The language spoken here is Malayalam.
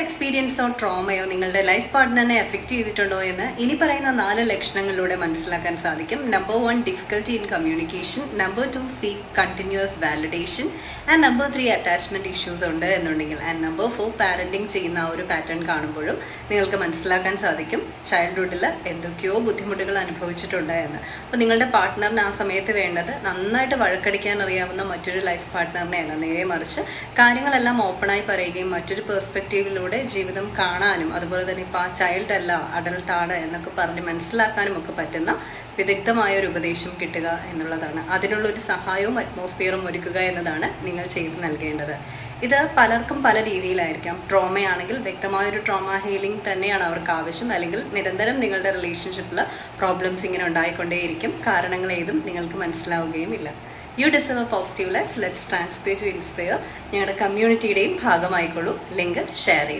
എക്സ്പീരിയൻസോ ട്രോമയോ നിങ്ങളുടെ ലൈഫ് പാർട്ട്ണറിനെ എഫക്റ്റ് ചെയ്തിട്ടുണ്ടോ എന്ന് ഇനി പറയുന്ന നാല് ലക്ഷണങ്ങളിലൂടെ മനസ്സിലാക്കാൻ സാധിക്കും. Number one difficulty in communication number two see continuous validation and number three attachment issues ഉണ്ട് എന്നുണ്ടെങ്കിൽ. ആൻഡ് നമ്പർ ഫോർ പാരന്റിങ് ചെയ്യുന്ന ആ ഒരു പാറ്റേൺ കാണുമ്പോഴും നിങ്ങൾക്ക് മനസ്സിലാക്കാൻ സാധിക്കും. ചൈൽഡ്ഹുഡിൽ എന്തൊക്കെയോ ബുദ്ധിമുട്ടുകൾ അനുഭവിച്ചിട്ടുണ്ട് എന്ന്. അപ്പോൾ നിങ്ങളുടെ പാർട്ട്ണറിന് ആ സമയത്ത് വേണ്ടത് നന്നായിട്ട് വഴക്കടിക്കാൻ അറിയാവുന്ന മറ്റൊരു ലൈഫ് പാർട്ട്ണറിനെ അല്ല നേരെ മറിച്ച് കാര്യങ്ങളെല്ലാം ഓപ്പണായി പറയുകയും മറ്റൊരു പെർസ്പെക്റ്റീവിലൂടെ ജീവിതം കാണാനും അതുപോലെ തന്നെ ഇപ്പോൾ ആ ചൈൽഡ് അല്ല അഡൽട്ട് ആണ് എന്നൊക്കെ പറഞ്ഞ് മനസ്സിലാക്കാനും ഒക്കെ പറ്റുന്ന വിദഗ്ധമായ ഒരു ഉപദേശം കിട്ടുക എന്നുള്ളതാണ്. അതിനുള്ള ഒരു സഹായവും അറ്റ്മോസ്ഫിയറും ഒരുക്കുക എന്നതാണ് നിങ്ങൾ ചെയ്തു നൽകേണ്ടത്. ഇത് പലർക്കും പല രീതിയിലായിരിക്കാം. ട്രോമയാണെങ്കിൽ വ്യക്തമായ ഒരു ട്രോമ ഹീലിംഗ് തന്നെയാണ് അവർക്ക് ആവശ്യം. അല്ലെങ്കിൽ നിരന്തരം നിങ്ങളുടെ റിലേഷൻഷിപ്പിൽ പ്രോബ്ലംസ് ഇങ്ങനെ ഉണ്ടായിക്കൊണ്ടേയിരിക്കും. കാരണങ്ങൾ ഏതും നിങ്ങൾക്ക് മനസ്സിലാവുകയും ഇല്ല. You deserve positive life let's transpire to inspire ഞങ്ങളുടെ കമ്മ്യൂണിറ്റിയുടെയും ഭാഗമായിക്കോളൂ ലിങ്ക് ഷെയർ ചെയ്യും.